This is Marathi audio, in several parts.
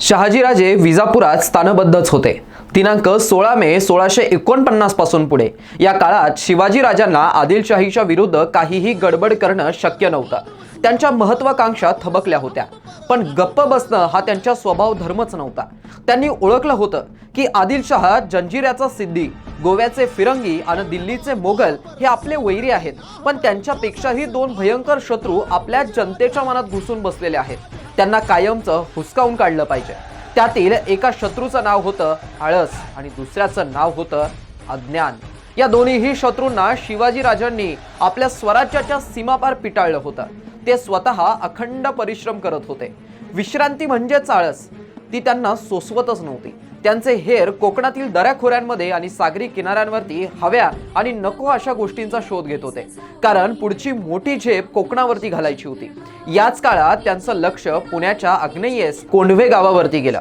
शहाजीराजे विजापुरात स्थानबद्धच होते. दिनांक सोळा मे सोळाशे एकोणपन्नासपासून पुढे. या काळात शिवाजी राजांना आदिलशाहीच्या विरुद्ध काहीही गडबड करणं शक्य नव्हतं. त्यांच्या महत्वाकांक्षा थबकल्या होत्या. पण गप्प बसणं हा त्यांच्या स्वभाव धर्मच नव्हता. त्यांनी ओळखलं होतं की आदिलशाह जंजिऱ्याचा सिद्धी गोव्याचे फिरंगी आणि दिल्लीचे मोगल हे आपले वैरी आहेत. पण त्यांच्यापेक्षाही दोन भयंकर शत्रू आपल्या जनतेच्या मनात घुसून बसलेले आहेत. त्यांना कायमचं हुसकावून काढलं पाहिजे. त्यातील एका शत्रूचं नाव होतं आळस आणि दुसऱ्याचं नाव होतं अज्ञान. या दोन्हीही शत्रूंना शिवाजी राजांनी आपल्या स्वराज्याच्या सीमापार पिटाळलं होतं. ते स्वतः अखंड परिश्रम करत होते. विश्रांती म्हणजेच आळस. ती त्यांना सोसवतच नव्हती. त्यांचे हेर कोकणातील दऱ्याखोऱ्यांमध्ये आणि सागरी किनाऱ्यांवरती हव्या आणि नको अशा गोष्टींचा शोध घेत होते. कारण पुढची मोठी झेप कोकणावरती घालायची होती. याच काळात त्यांचं लक्ष पुण्याच्या आग्नेयेस कोंढवे गावावरती गेलं.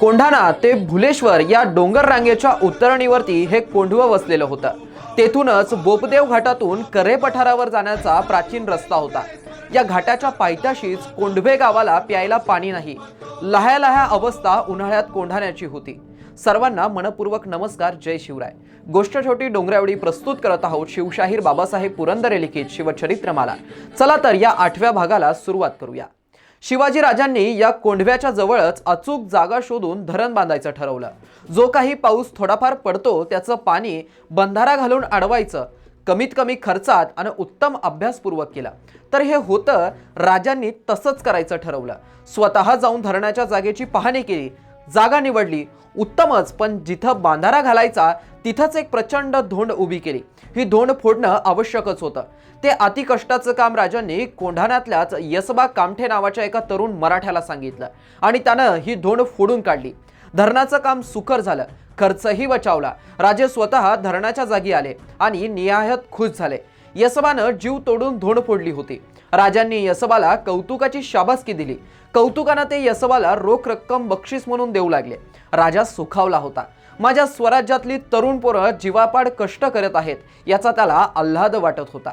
कोंढाणा ते भुलेश्वर या डोंगर रांगेच्या उत्तरणीवरती हे कोंढवं वसलेलं होतं. तेथूनच बोपदेव घाटातून करे पठारावर जाण्याचा प्राचीन रस्ता होता. या घाटाच्या पायथ्याशीच कोंढवे गावाला प्यायला पाणी नाही. लह्या लह्या अवस्था उन्हाळ्यात कोंढाण्याची होती. सर्वांना मनपूर्वक नमस्कार जय शिवराय. गोष्ट छोटी डोंगरावडी प्रस्तुत करत आहोत शिवशाहीर बाबासाहेब पुरंदरे लिखित शिवचरित्रमाला. चला तर या आठव्या भागाला सुरुवात करूया. शिवाजी राजांनी या कोंढव्याच्या जवळच अचूक जागा शोधून धरण बांधायचं ठरवलं. जो काही पाऊस थोडाफार पडतो त्याचं पाणी बंधारा घालून अडवायचं. कमीत कमी खर्चात आणि उत्तम अभ्यासपूर्वक केला. तर हे होतं राजांनी तसंच करायचं ठरवलं. स्वतः जाऊन धरणाच्या जागेची पाहणी केली. जागा निवडली. उत्तमच पण जिथं बांधारा घालायचा तिथंच एक प्रचंड धोंड उभी केली. ही धोंड फोडणं आवश्यकच होतं. ते अतिकष्टाचं काम राजांनी कोंढाण्यातल्याच यसबा कामठे नावाच्या एका तरुण मराठ्याला सांगितलं आणि त्यानं ही धोंड फोडून काढली. धरणाचं काम सुकर झालं. खर्चही बचावला. राजे स्वतः धरणाच्या जागी आले आणि नियाहत खुश झाले. यसबानं जीव तोडून धोंड फोडली होती. राजांनी यसबाला कौतुकाची शाबासकी दिली. कौतुकानं ते यसबाला रोख रक्कम बक्षीस म्हणून देऊ लागले. राजा सुखावला होता. माझ्या स्वराज्यातली तरुण पोरं जीवापाड कष्ट करत आहेत याचा त्याला आल्हाद वाटत होता.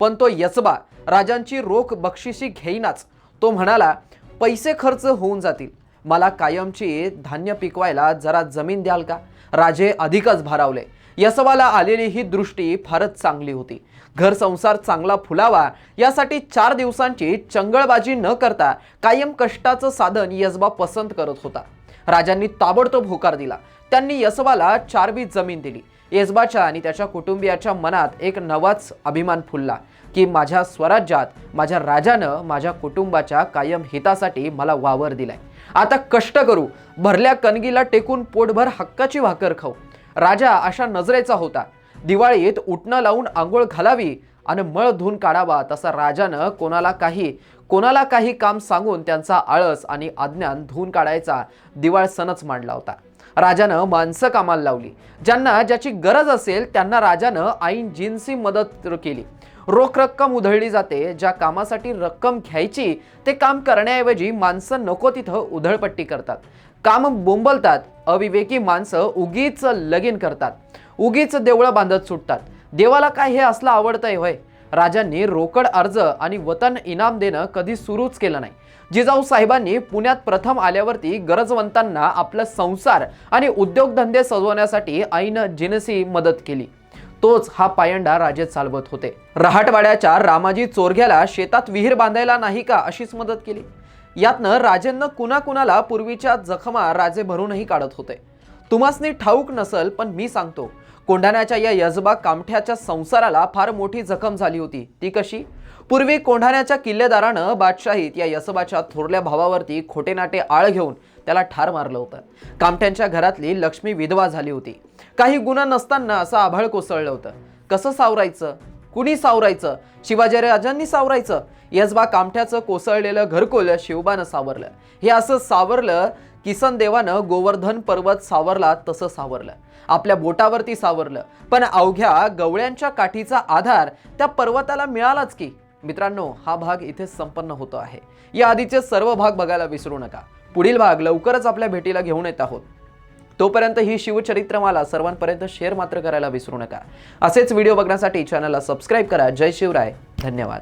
पण तो यसबा राजांची रोख बक्षिशी घेईनाच. तो म्हणाला पैसे खर्च होऊन जातील. मला कायमची धान्य पिकवायला जरा जमीन द्याल का? राजे अधिकच भारावले. यसवाला आलेली ही दृष्टी फारच चांगली होती. घर संसार चांगला फुलावा यासाठी चार दिवसांची चंगळबाजी न करता कायम कष्टाचं साधन यसबा पसंत करत होता. राजांनी ताबडतोब होकार दिला. त्यांनी यसबाला चारवी जमीन दिली. येसबाच्या आणि त्याच्या कुटुंबियाच्या मनात एक नवाच अभिमान फुलला. की माझ्या स्वराज्यात माझ्या राजानं माझ्या कुटुंबाच्या कायम हितासाठी मला वावर दिलाय. आता कष्ट करू भरल्या कणगीला टेकून पोटभर हक्काची भाकर खाऊ. राजा अशा नजरेचा होता. दिवाळीत उठणं लावून आंघोळ घालावी आणि मळ धुवून काढावा तसा राजानं कोणाला काही कोणाला काही काम सांगून त्यांचा आळस आणि अज्ञान धुवून काढायचा दिवाळ सणच मांडला होता. राजानं माणसं कामाला लावली. ज्यांना ज्याची गरज असेल त्यांना राजानं ऐन जिन्सी मदत केली. रोख रक्कम उधळली जाते. ज्या कामासाठी रक्कम घ्यायची ते काम करण्याऐवजी माणसं नको तिथं उधळपट्टी करतात. काम बोंबलतात. अविवेकी माणसं उगीच लगीन करतात. उगीच देवळं बांधत सुटतात. देवाला काय हे असलं आवडतंय होय? राजांनी रोकड अर्ज आणि वतन इनाम देणं कधी सुरूच केलं नाही. जिजाऊ साहेबांनी पुण्यात प्रथम आल्यावरती गरजवंतांना आपला संसार आणि उद्योगधंदे सजवण्यासाठी ऐन जिनसी मदत केली. तोच हा पायंडा राजे चालवत होते. रहाटवाड्याच्या रामाजी चोरघ्याला शेतात विहीर बांधायला नाही का अशीच मदत केली? यातनं राजेंना कुणाकुणाला पूर्वीच्या जखमा राजे भरूनही काढत होते. तुम्हासनी ठाऊक नसल पण मी सांगतो कोंढाण्याच्या या यजबा कामठ्याच्या संसाराला फार मोठी जखम झाली होती. ती कशी? पूर्वी कोंढाण्याच्या किल्लेदारानं बादशाहीत या यसबाच्या थोरल्या भावावरती खोटे नाटे आळ घेऊन त्याला ठार मारलं होतं. कामठ्यांच्या घरातली लक्ष्मी विधवा झाली होती. काही गुन्हा नसताना असं आभाळ कोसळलं होतं. कसं सावरायचं? कुणी सावरायचं? शिवाजी राजांनी सावरायचं? यसबा कामठ्याचं कोसळलेलं घरकुल शिवबानं सावरलं. हे असं सावरलं किसन देवानं गोवर्धन पर्वत सावरला तसं सावरलं. आपल्या बोटावरती सावरलं. पण अवघ्या गवळ्यांच्या काठीचा आधार त्या पर्वताला मिळालाच की? मित्रांनो हा भाग इथे संपन्न होतो आहे. या आधीचे सर्व भाग बघायला विसरू नका. पुढील भाग लवकरच आपल्या भेटीला घेऊन येत आहोत. तोपर्यंत ही शिवचरित्रमाला सर्वांपर्यंत शेअर मात्र करायला विसरू नका. असेच व्हिडिओ बघण्यासाठी चॅनलला सबस्क्राईब करा. जय शिवराय. धन्यवाद.